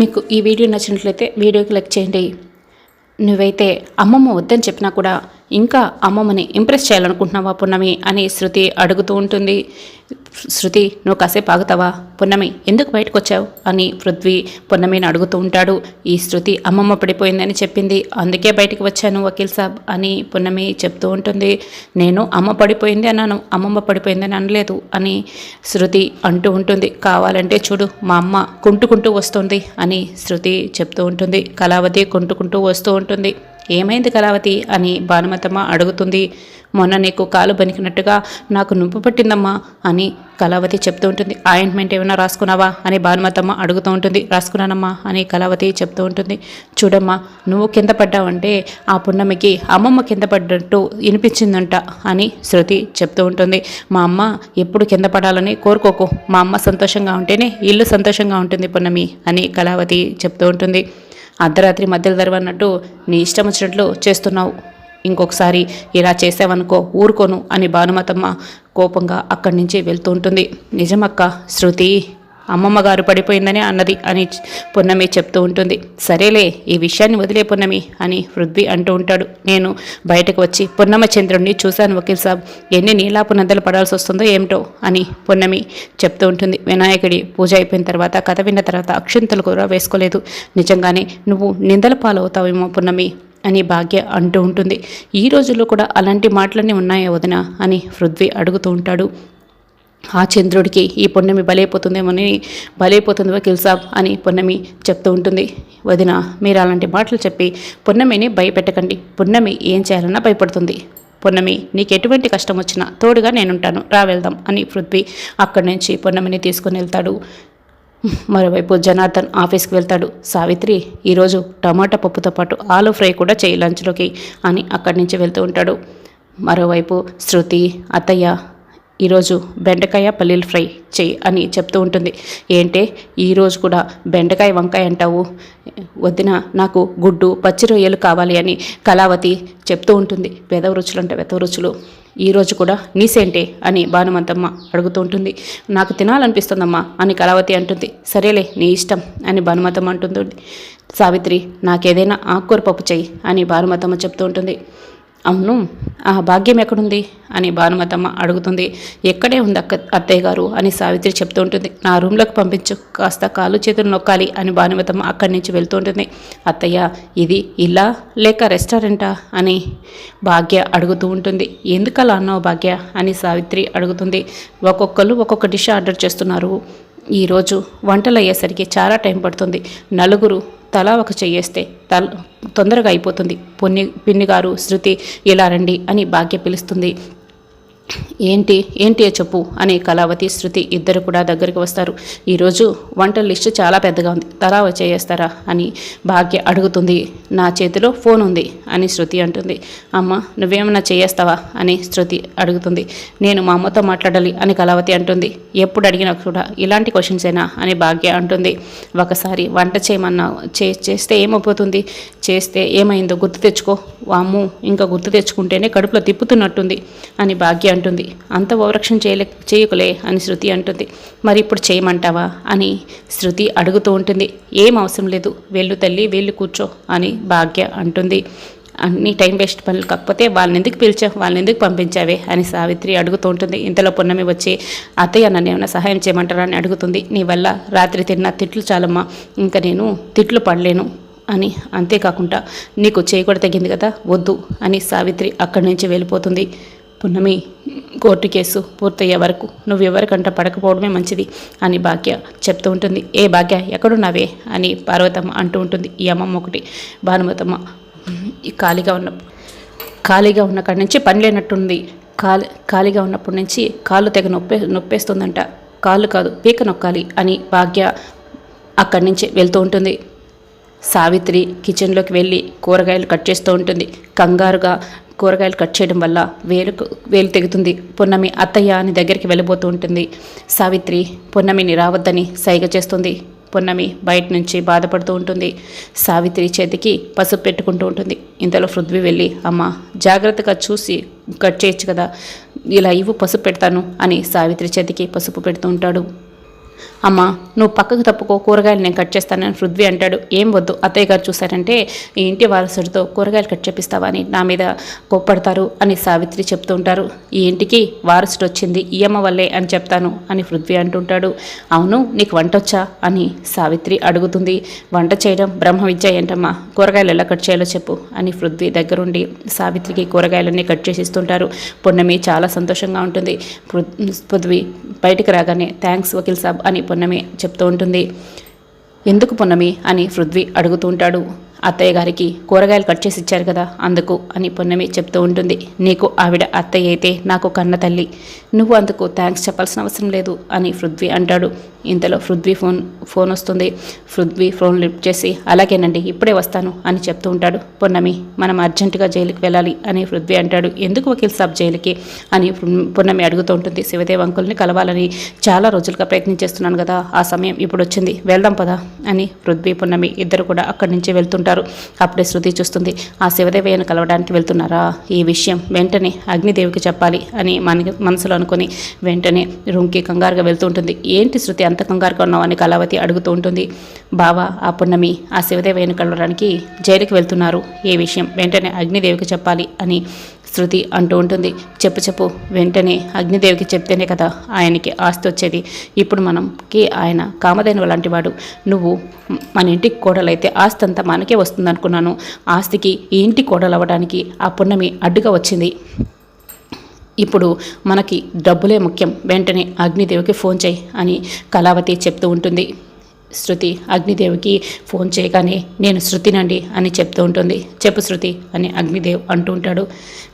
మీకు ఈ వీడియో నచ్చినట్లయితే వీడియోకి లైక్ చేయండి. నువ్వైతే అమ్మమ్మ వద్దని చెప్పినా కూడా ఇంకా అమ్మమ్మని ఇంప్రెస్ చేయాలనుకుంటున్నావా పున్నమి అని శృతి అడుగుతూ ఉంటుంది. శృతి నువ్వు కాసేపు ఆగుతావా? పున్నమి ఎందుకు బయటకు వచ్చావు అని పృథ్వీ పున్నమిని అడుగుతూ ఉంటాడు. ఈ శృతి అమ్మమ్మ పడిపోయిందని చెప్పింది. అందుకే బయటకు వచ్చాను వకీల్ సాబ్ అని పున్నమి చెప్తూ ఉంటుంది. నేను అమ్మ పడిపోయింది అన్నాను అమ్మమ్మ పడిపోయిందని అనలేదు అని శృతి అంటూ ఉంటుంది. కావాలంటే చూడు మా అమ్మ కుంటుకుంటూ వస్తుంది అని శృతి చెప్తూ ఉంటుంది. కళావతి కుంటుకుంటూ వస్తూ ఉంటుంది. ఏమైంది కళావతి? అని భానుమతమ్మ అడుగుతుంది. మొన్న నీకు కాలు బనికినట్టుగా నాకు నువ్వు పట్టిందమ్మా అని కళావతి చెప్తూ ఉంటుంది. ఆయింట్మెంట్ ఏమైనా రాసుకున్నావా? అని భానుమతమ్మ అడుగుతూ ఉంటుంది. రాసుకున్నానమ్మా అని కళావతి చెప్తూ ఉంటుంది. చూడమ్మా నువ్వు కింద పడ్డావంటే ఆ పున్నమికి అమ్మమ్మ కింద పడ్డట్టు వినిపించిందంట అని శృతి చెప్తూ ఉంటుంది. మా అమ్మ ఎప్పుడు కింద పడాలని కోరుకోకు. మా అమ్మ సంతోషంగా ఉంటేనే ఇల్లు సంతోషంగా ఉంటుంది పున్నమి అని కళావతి చెప్తూ ఉంటుంది. అర్ధరాత్రి మధ్యలో తెరవన్నట్టు నీ ఇష్టం వచ్చినట్లు చేస్తున్నావు. ఇంకొకసారి ఇలా చేసావనుకో ఊరుకోను అని భానుమతమ్మ కోపంగా అక్కడి నుంచి వెళ్తూ ఉంటుంది. నిజమక్క శృతి. అమ్మమ్మ గారు పడిపోయిందని అన్నది అని పున్నమి చెప్తూ ఉంటుంది. సరేలే ఈ విషయాన్ని వదిలే పున్నమి అని పృథ్వీ అంటూ ఉంటాడు. నేను బయటకు వచ్చి పున్నమ చంద్రుణ్ణి చూశాను వకీల్ సాబ్. ఎన్ని నీలాపు నద్దలు పడాల్సి వస్తుందో ఏమిటో? అని పున్నమి చెప్తూ ఉంటుంది. వినాయకుడి పూజ అయిపోయిన తర్వాత కథ విన్న తర్వాత అక్షింతలు కూడా వేసుకోలేదు. నిజంగానే నువ్వు నిందల పాలవుతావేమో పున్నమి? అని భాగ్య అంటూ ఉంటుంది. ఈ రోజుల్లో కూడా అలాంటి మాటలన్నీ ఉన్నాయా వదిన? అని పృథ్వీ అడుగుతూ ఉంటాడు. ఆ చంద్రుడికి ఈ పున్నమి బలైపోతుందేమోని బలైపోతుంది వకీల్ అని పున్నమి చెప్తూ ఉంటుంది. వదిన మీరు అలాంటి మాటలు చెప్పి పున్నమిని భయపెట్టకండి. పున్నమి ఏం చేయాలన్నా భయపడుతుంది. పున్నమి నీకు ఎటువంటి కష్టం వచ్చినా తోడుగా నేనుంటాను. రా వెళ్దాం అని పృథ్వీ అక్కడి నుంచి పున్నమిని తీసుకుని వెళ్తాడు. మరోవైపు జనార్దన్ ఆఫీస్కి వెళ్తాడు. సావిత్రి ఈరోజు టమాటా పప్పుతో పాటు ఆలు ఫ్రై కూడా చేయి లంచ్లోకి అని అక్కడి నుంచి వెళ్తూ ఉంటాడు. మరోవైపు శృతి అత్తయ్య ఈరోజు బెండకాయ పల్లీలు ఫ్రై చెయ్యి అని చెప్తూ ఉంటుంది. ఏంటే ఈరోజు కూడా బెండకాయ వంకాయ అంటావు? వద్దిన నాకు గుడ్డు పచ్చి రొయ్యలు కావాలి అని కళావతి చెప్తూ ఉంటుంది. వెదవ రుచులు అంటే వెదవ రుచులు. ఈరోజు కూడా నీసేంటే అని భానుమంతమ్మ అడుగుతూ ఉంటుంది. నాకు తినాలనిపిస్తుందమ్మా అని కళావతి అంటుంది. సరేలే నీ ఇష్టం అని భానుమతమ్మ అంటుంది సావిత్రి నాకేదైనా ఆకుకూర పప్పు చెయ్యి అని భానుమతమ్మ చెప్తూ ఉంటుంది. అవును ఆ భాగ్యం ఎక్కడుంది? అని భానుమతమ్మ అడుగుతుంది. ఎక్కడే ఉంది అక్క అత్తయ్య గారు? అని సావిత్రి చెప్తూ ఉంటుంది. నా రూమ్లోకి పంపించు కాస్త కాలు చేతులు నొక్కాలి అని భానుమతమ్మ అక్కడి నుంచి వెళ్తూ ఉంటుంది. అత్తయ్య ఇది ఇలా లేక రెస్టారెంటా? అని భాగ్య అడుగుతూ ఉంటుంది. ఎందుకలా అన్నావు భాగ్య? అని సావిత్రి అడుగుతుంది. ఒక్కొక్కరు ఒక్కొక్క డిష్ ఆర్డర్ చేస్తున్నారు. ఈరోజు వంటలు అయ్యేసరికి చాలా టైం పడుతుంది. నలుగురు తలా ఒక చెయ్యేస్తే తల తొందరగా అయిపోతుంది. పొన్ని పిన్ని గారు శృతి ఇలా రండి అని భాగ్య పిలుస్తుంది. ఏంటి ఏంటి చెప్పు అని కళావతి శృతి ఇద్దరు కూడా దగ్గరికి వస్తారు. ఈరోజు వంట లిస్టు చాలా పెద్దగా ఉంది. తలా వచ్చేస్తారా అని భాగ్య అడుగుతుంది. నా చేతిలో ఫోన్ ఉంది అని శృతి అంటుంది. అమ్మ నువ్వేమన్నా చేయేస్తావా అని శృతి అడుగుతుంది. నేను మా అమ్మతో మాట్లాడాలి అని కళావతి అంటుంది. ఎప్పుడు అడిగినా కూడా ఇలాంటి క్వశ్చన్సేనా అని భాగ్య అంటుంది. ఒకసారి వంట చేయమన్నా చే చేస్తే ఏమైపోతుంది చేస్తే ఏమైందో గుర్తు తెచ్చుకో. వాము ఇంకా గుర్తు తెచ్చుకుంటేనే కడుపులో తిప్పుతున్నట్టుంది అని భాగ్య అంటుంది. అంత ఓవరక్షణ చేయలే చేయకులే అని శృతి అంటుంది. మరి ఇప్పుడు చేయమంటావా అని శృతి అడుగుతూ ఉంటుంది. ఏం అవసరం లేదు వెళ్ళు తల్లి వెళ్ళి కూర్చో అని భాగ్య అంటుంది. అన్ని టైం వేస్ట్ పనులు కాకపోతే వాళ్ళని ఎందుకు పిలిచావు వాళ్ళని ఎందుకు పంపించావే అని సావిత్రి అడుగుతూ ఉంటుంది. ఇంతలో పున్నమి వచ్చి అత్తయ్య నన్ను ఏమైనా సహాయం చేయమంటారా? అని అడుగుతుంది. నీ వల్ల రాత్రి తిన్న తిట్లు చాలమ్మా ఇంకా నేను తిట్లు పడలేను. అని అంతేకాకుండా నీకు చేయకూడ తగ్గింది కదా వద్దు అని సావిత్రి అక్కడి నుంచి వెళ్ళిపోతుంది. పున్నమి కోర్టు కేసు పూర్తయ్యే వరకు నువ్వు ఎవరికంట పడకపోవడమే మంచిది అని భాగ్య చెప్తూ ఉంటుంది. ఏ భాగ్య ఎక్కడున్నావే? అని పార్వతమ్మ అంటూ ఉంటుంది. ఈ అమ్మమ్మ ఒకటి భానుమతమ్మ ఈ ఖాళీగా ఉన్న ఖాళీగా ఉన్న కాడి నుంచి పని లేనట్టుంది. ఖాళీ ఖాళీగా ఉన్నప్పటి నుంచి కాళ్ళు తెగ నొప్పే నొప్పేస్తుందంట. కాళ్ళు కాదు పీక నొక్కాలి అని భాగ్య అక్కడి నుంచి వెళ్తూ ఉంటుంది. సావిత్రి కిచెన్లోకి వెళ్ళి కూరగాయలు కట్ చేస్తూ ఉంటుంది. కంగారుగా కూరగాయలు కట్ చేయడం వల్ల వేలు వేలు తెగుతుంది. పున్నమి అత్తయ్య అని దగ్గరికి వెళ్ళిపోతూ ఉంటుంది. సావిత్రి పున్నమిని రావద్దని సైగ చేస్తుంది. పున్నమి బయట నుంచి బాధపడుతూ ఉంటుంది. సావిత్రి చేతికి పసుపు పెట్టుకుంటూ ఉంటుంది. ఇంతలో పృథ్వీ వెళ్ళి అమ్మ జాగ్రత్తగా చూసి కట్ చేయొచ్చు కదా. ఇలా ఇవ్వు పసుపు పెడతాను అని సావిత్రి చేతికి పసుపు పెడుతూ ఉంటాడు. అమ్మ నువ్వు పక్కకు తప్పుకో కూరగాయలు నేను కట్ చేస్తానని పృథ్వీ అంటాడు. ఏం వద్దు అత్తయ్య గారు చూశారంటే ఈ ఇంటి వారసుడితో కూరగాయలు కట్ చేపిస్తావా అని నా మీద కోప్పడతారు అని సావిత్రి చెప్తూ ఉంటారు. ఈ ఇంటికి వారసుడు వచ్చింది ఈ అమ్మ వల్లే అని చెప్తాను అని పృథ్వీ అంటుంటాడు. అవును నీకు వంట వచ్చా అని సావిత్రి అడుగుతుంది. వంట చేయడం బ్రహ్మ విద్య ఏంటమ్మా? కూరగాయలు ఎలా కట్ చేయాలో చెప్పు అని పృథ్వీ దగ్గరుండి సావిత్రికి కూరగాయలన్నీ కట్ చేసి ఇస్తుంటారు పొన్నమి చాలా సంతోషంగా ఉంటుంది. పృథ్వీ బయటికి రాగానే థ్యాంక్స్ వకీల్ సాబ్ అని పున్నమి చెప్తూ ఉంటుంది. ఎందుకు పున్నమి? అని పృథ్వీ అడుగుతూ ఉంటాడు. అత్తయ్య గారికి కూరగాయలు కట్ చేసి ఇచ్చారు కదా అందుకు అని పున్నమి చెప్తూ ఉంటుంది. నీకు ఆవిడ అత్తయ్య అయితే నాకు కన్న తల్లి. నువ్వు అందుకు థ్యాంక్స్ చెప్పాల్సిన అవసరం లేదు అని పృథ్వీ అంటాడు. ఇంతలో పృథ్వీ ఫోన్ ఫోన్ వస్తుంది. పృథ్వీ ఫోన్ లిఫ్ట్ చేసి అలాగేనండి ఇప్పుడే వస్తాను అని చెప్తూ ఉంటాడు. పున్నమి మనం అర్జెంటుగా జైలుకి వెళ్ళాలి అని పృథ్వీ అంటాడు. ఎందుకు వకీల్ సాబ్ జైలుకి? అని పున్నమి అడుగుతూ ఉంటుంది. శివదేవ్ అంకుల్ని కలవాలని చాలా రోజులుగా ప్రయత్నం చేస్తున్నాను కదా ఆ సమయం ఇప్పుడు వచ్చింది. వెళ్దాం పదా అని పృథ్వీ పున్నమి ఇద్దరు కూడా అక్కడి నుంచి వెళ్తుంటారు. అప్పుడే శృతి చూస్తుంది. ఆ శివదేవయ్యను కలవడానికి వెళ్తున్నారా? ఈ విషయం వెంటనే అగ్నిదేవికి చెప్పాలి అని మన మనసులో అనుకొని వెంటనే రూమ్కి కంగారుగా వెళ్తూ ఉంటుంది. ఏంటి శృతి అంత కంగారుగా ఉన్నావు అని కళావతి అడుగుతూ ఉంటుంది. బావా ఆ పున్నమి ఆ శివదేవ కలవడానికి జైలుకి వెళ్తున్నారు. ఈ విషయం? వెంటనే అగ్నిదేవికి చెప్పాలి అని శృతి అంటూ ఉంటుంది. చెప్పు చెప్పు. వెంటనే అగ్నిదేవికి చెప్తేనే కదా ఆయనకి ఆస్తి వచ్చేది. ఇప్పుడు మనంకి ఆయన కామధేనువు లాంటి వాడు. నువ్వు మన ఇంటికి కోడలైతే ఆస్తి అంతా మనకే వస్తుంది అనుకున్నాను ఆస్తికి ఈ ఇంటి కోడలు అవ్వడానికి ఆ పున్నమి అడ్డుగా వచ్చింది. ఇప్పుడు మనకి డబ్బులే ముఖ్యం. వెంటనే అగ్నిదేవికి ఫోన్ చేయి అని కళావతి చెప్తూ ఉంటుంది. శృతి అగ్నిదేవికి ఫోన్ చేయగానే నేను శృతినండి అని చెప్తూ ఉంటుంది. చెప్పు శృతి అని అగ్నిదేవ్ అంటూ ఉంటాడు.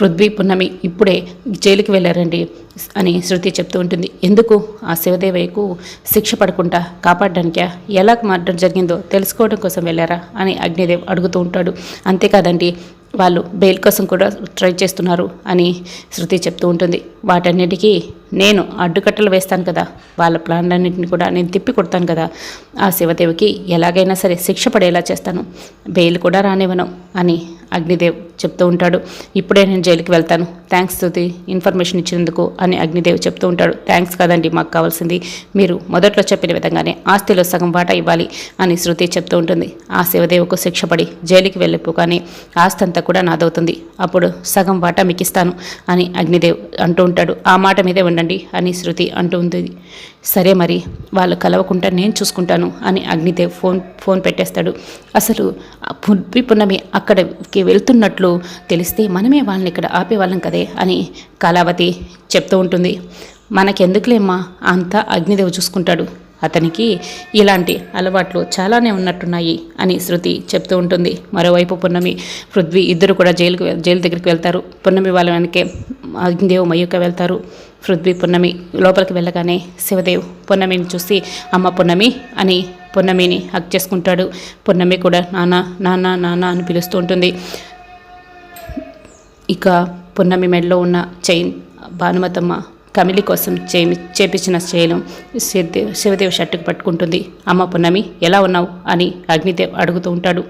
పృథ్వీ పున్నమి ఇప్పుడే జైలుకి వెళ్ళారండి అని శృతి చెప్తూ ఉంటుంది. ఎందుకు? ఆ శివదేవయ్యకు శిక్ష పడకుండా కాపాడడానికా? ఎలా మర్డర్ జరిగిందో తెలుసుకోవడం కోసం వెళ్ళారా అని అగ్నిదేవ్ అడుగుతూ ఉంటాడు. అంతేకాదండి వాళ్ళు బెయిల్ కోసం కూడా ట్రై చేస్తున్నారు అని శృతి చెప్తూ ఉంటుంది. వాటన్నిటికీ నేను అడ్డుకట్టలు వేస్తాను కదా. వాళ్ళ ప్లాన్లన్నింటిని కూడా నేను తిప్పి కొడతాను కదా. ఆ శివదేవికి ఎలాగైనా సరే శిక్ష పడేలా చేస్తాను. బెయిల్ కూడా రానివ్వను అని అగ్నిదేవ్ చెప్తూ ఉంటాడు. ఇప్పుడే నేను జైలుకి వెళ్తాను. థ్యాంక్స్ శృతి ఇన్ఫర్మేషన్ ఇచ్చినందుకు అని అగ్నిదేవ్ చెప్తూ ఉంటాడు. థ్యాంక్స్ కదండి మాకు కావాల్సింది. మీరు మొదట్లో చెప్పిన విధంగానే ఆస్తిలో సగం వాటా ఇవ్వాలి అని శృతి చెప్తూ ఉంటుంది. ఆ శివదేవకు శిక్ష పడి జైలుకి వెళ్ళిపోగానే ఆస్తి అంతా కూడా నాదవుతుంది. అప్పుడు సగం వాటా మీకు ఇస్తాను అని అగ్నిదేవ్ అంటూ ఉంటాడు. ఆ మాట మీదే ఉండండి అని శృతి అంటూ ఉంది. సరే మరి వాళ్ళు కలవకుండా నేను చూసుకుంటాను అని అగ్నిదేవ్ ఫోన్ ఫోన్ పెట్టేస్తాడు. అసలు ఆ పువ్వి అక్కడ అక్కడికి వెళ్తున్నట్లు తెలిస్తే మనమే వాళ్ళని ఇక్కడ ఆపేవాళ్ళం కదే అని కళావతి చెప్తూ ఉంటుంది. మనకెందుకులేమ్మా? అంతా అగ్నిదేవ్ చూసుకుంటాడు. అతనికి ఇలాంటి అలవాట్లు చాలానే ఉన్నట్టున్నాయి అని శృతి చెప్తూ ఉంటుంది. మరోవైపు పున్నమి పృథ్వీ ఇద్దరు కూడా జైలుకు జైలు దగ్గరికి వెళ్తారు. పున్నమి వాళ్ళ వెనకే అగ్నిదేవ్ మయూక వెళ్తారు. పృథ్వీ పున్నమి లోపలికి వెళ్ళగానే శివదేవ్ పున్నమిని చూసి అమ్మ పున్నమి అని పున్నమిని హక్ చేసుకుంటాడు. పున్నమి కూడా నాన్న నాన్న నాన్న అని పిలుస్తూ ఉంటుంది. ఇక పున్నమి మెడలో ఉన్న చైన్ భానుమతమ్మ కమిలి కోసం చేమి చేపించిన శైలం శివదేవ్ శివదేవ్ షర్టుకు పట్టుకుంటుంది. అమ్మ పున్నమి ఎలా ఉన్నావు? అని అగ్నిదేవ్ అడుగుతూ ఉంటాడు.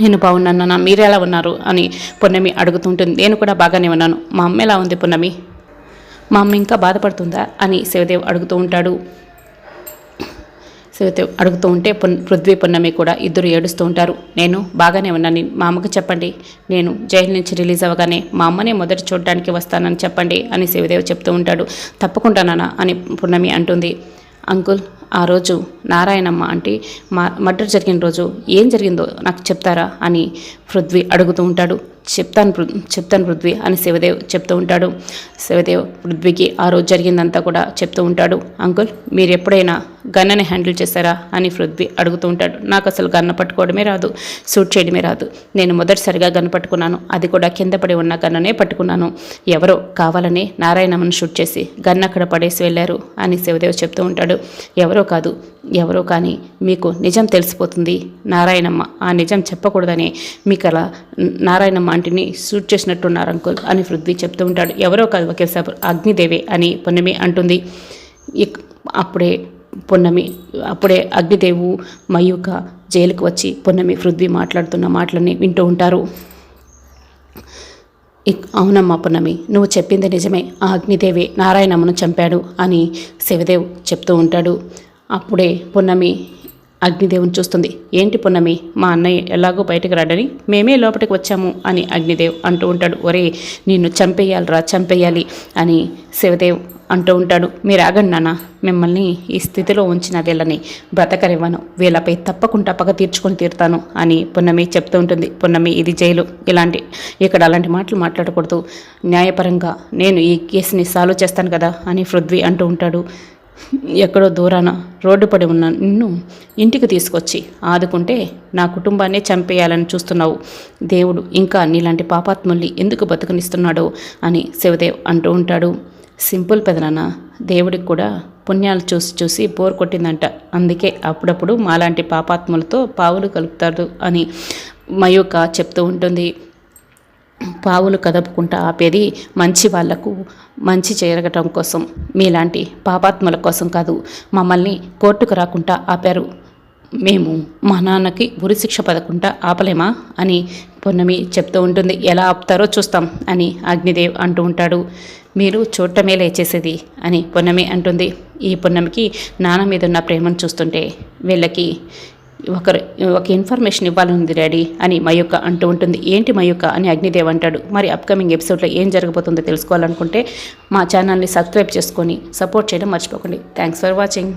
నేను బాగున్నాను నాన్న మీరు ఎలా ఉన్నారు? అని పున్నమి అడుగుతూ ఉంటుంది. నేను కూడా బాగానే ఉన్నాను. మా అమ్మ ఎలా ఉంది పున్నమి? మా అమ్మ ఇంకా బాధపడుతుందా అని శివదేవ్ అడుగుతూ ఉంటాడు. శివదేవ్ అడుగుతూ ఉంటే పున్ పృథ్వీ పున్నమి కూడా ఇద్దరు ఏడుస్తూ ఉంటారు. నేను బాగానే ఉన్నాను. మా అమ్మకి చెప్పండి. నేను జైలు నుంచి రిలీజ్ అవ్వగానే మా అమ్మనే మొదట చూడడానికి వస్తానని చెప్పండి అని శివదేవ్ చెప్తూ ఉంటాడు. తప్పకుండా నాన్న అని పున్నమి అంటుంది. అంకుల్ ఆ రోజు నారాయణమ్మ అంటే మా మర్డర్ జరిగిన రోజు ఏం జరిగిందో నాకు చెప్తారా అని పృథ్వీ అడుగుతూ ఉంటాడు. చెప్తాను చెప్తాను పృథ్వీ అని శివదేవ్ చెప్తూ ఉంటాడు. శివదేవ్ పృథ్వీకి ఆ రోజు జరిగిందంతా కూడా చెప్తూ ఉంటాడు. అంకుల్ మీరు ఎప్పుడైనా గన్నని హ్యాండిల్ చేశారా అని పృథ్వీ అడుగుతూ ఉంటాడు. నాకు అసలు గన్న పట్టుకోవడమే రాదు షూట్ చేయడమే రాదు. నేను మొదటిసారిగా గన్ను పట్టుకున్నాను. అది కూడా కింద పడి ఉన్న గన్ననే పట్టుకున్నాను. ఎవరో కావాలని నారాయణమ్మను షూట్ చేసి గన్న అక్కడ పడేసి వెళ్ళారు అని శివదేవ్ చెప్తూ ఉంటాడు. ఎవరో కాదు ఎవరో కానీ మీకు నిజం తెలిసిపోతుంది నారాయణమ్మ. ఆ నిజం చెప్పకూడదని మీకు అలా నారాయణమ్మ ఆంటీని షూట్ చేసినట్టున్నారు అంకుల్ అని పృథ్వీ చెప్తూ ఉంటాడు. ఎవరో కాదు ఒకేసారి అగ్నిదేవే అని పున్నమి అంటుంది. ఇక్- అప్పుడే పున్నమి. అప్పుడే అగ్నిదేవు మయూక జైలుకు వచ్చి పున్నమి పృథ్వీ మాట్లాడుతున్న మాటలని వింటూ ఉంటారు. ఇక్- అవునమ్మా పున్నమి నువ్వు చెప్పింది నిజమే. ఆ అగ్నిదేవి నారాయణమ్మను చంపాడు అని శివదేవ్ చెప్తూ ఉంటాడు. అప్పుడే పున్నమి అగ్నిదేవుని చూస్తుంది. ఏంటి పున్నమి మా అన్నయ్య ఎలాగో బయటకు రాడని మేమే లోపలికి వచ్చాము అని అగ్నిదేవ్ అంటూ ఉంటాడు. ఒరే నిన్ను చంపేయాలిరా చంపేయాలి అని శివదేవ్ అంటూ ఉంటాడు. మీరు ఆగండి నాన్న మిమ్మల్ని ఈ స్థితిలో ఉంచిన వీళ్ళని బ్రతకనివ్వను. వీళ్ళపై తప్పకుండా పగ తీర్చుకొని తీరుతాను అని పున్నమి చెప్తూ ఉంటుంది. పున్నమి ఇది జైలు. ఇలాంటి ఇక్కడ అలాంటి మాటలు మాట్లాడకూడదు. న్యాయపరంగా నేను ఈ కేసుని సాల్వ్ చేస్తాను కదా అని పృథ్వీ అంటూ ఉంటాడు. ఎక్కడో దూరాన రోడ్డు పడి ఉన్న నిన్ను ఇంటికి తీసుకొచ్చి ఆదుకుంటే నా కుటుంబాన్నే చంపేయాలని చూస్తున్నావు. దేవుడు ఇంకా నీలాంటి పాపాత్ముల్ని ఎందుకు బతుకునిస్తున్నాడో? అని శివదేవ్ అంటూ ఉంటాడు. సింపుల్ పెదనాన్న దేవుడికి కూడా పుణ్యాలు చూసి చూసి బోర్ కొట్టిందంట. అందుకే అప్పుడప్పుడు మాలాంటి పాపాత్ములతో పావులు కలుపుతాడు అని మయూక చెప్తూ ఉంటుంది. పావులు కదపుకుంటా ఆపేది మంచి వాళ్ళకు మంచి చేరగటం కోసం మీలాంటి పాపాత్ముల కోసం కాదు. మమ్మల్ని కోర్టుకు రాకుండా ఆపారు. మేము మా నాన్నకి ఉరిశిక్ష పదకుండా ఆపలేమా అని పొన్నమి చెప్తూ ఉంటుంది ఎలా ఆపుతారో చూస్తాం అని అగ్నిదేవ్ అంటూ ఉంటాడు. మీరు చూడటమే లేచేసేది అని పొన్నమి అంటుంది. ఈ పొన్నమికి నాన్న మీద ఉన్న ప్రేమను చూస్తుంటే వీళ్ళకి ఒకరు ఒక ఇన్ఫర్మేషన్ ఇవ్వాలనుంది డాడీ అని మయూక అంటూ ఉంటుంది. ఏంటి మయూక అని అగ్నిదేవ్ అంటాడు. మరి అప్కమింగ్ ఎపిసోడ్లో ఏం జరగబోతుందో తెలుసుకోవాలనుకుంటే మా ఛానల్ని సబ్స్క్రైబ్ చేసుకొని సపోర్ట్ చేయడం మర్చిపోకండి. Thanks for watching.